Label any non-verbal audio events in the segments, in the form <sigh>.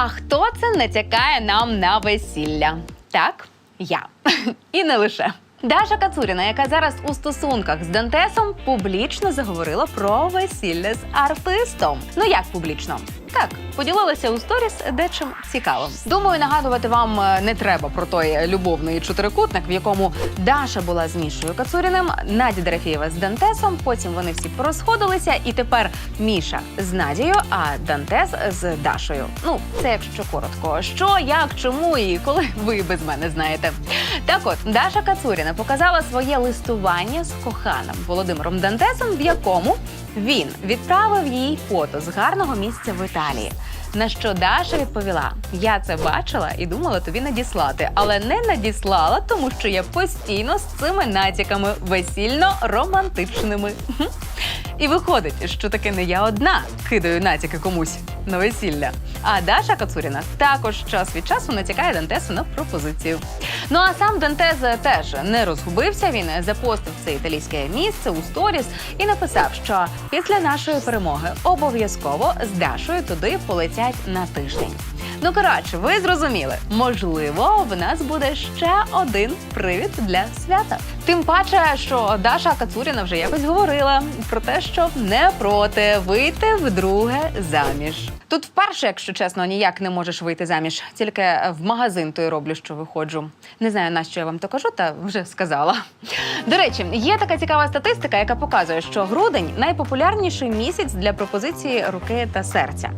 А хто це натякає нам на весілля? Так, я. <laughs> І не лише. Даша Кацуріна, яка зараз у стосунках з Дантесом, публічно заговорила про весілля з артистом. Ну як публічно? Так, поділилася у сторіс дечим цікавим. Думаю, нагадувати вам е, не треба про той любовний чотирикутник, в якому Даша була з Мішою Кацуріним, Надя Дорофєєва з Дантесом. Потім вони всі порозходилися, і тепер Міша з Надією, а Дантес з Дашою. Ну, це якщо коротко. Що, як, чому і коли <laughs> ви без мене знаєте. Так от Даша Кацуріна показала своє листування з коханим Володимиром Дантесом, в якому він відправив їй фото з гарного місця в Італії. На що Даша відповіла: Я це бачила і думала тобі надіслати, але не надіслала, тому що я постійно з цими натяками весільно-романтичними. І виходить, що таки не я одна кидаю натяки комусь на весілля. А Даша Кацуріна також час від часу натякає Дантесу на пропозицію. Ну а сам Дантес теж не розгубився. Він запостив це італійське місце у сторіс і написав, що після нашої перемоги обов'язково з Дашою туди полетять на тиждень. Ну коротше, ви зрозуміли, можливо, в нас буде ще один привід для свята. Тим паче, що Даша Кацуріна вже якось говорила про те, що не проти вийти вдруге заміж. Тут вперше, якщо чесно, ніяк не можеш вийти заміж, тільки в магазин то й роблю, що виходжу. Не знаю, на що я вам то кажу, та вже сказала. До речі, є така цікава статистика, яка показує, що грудень найпопулярніший місяць для пропозиції руки та серця.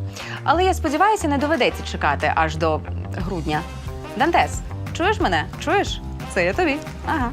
Але я сподіваюся, не доведеться чекати аж до грудня. Дантес, чуєш мене? Чуєш? Це я тобі. Ага.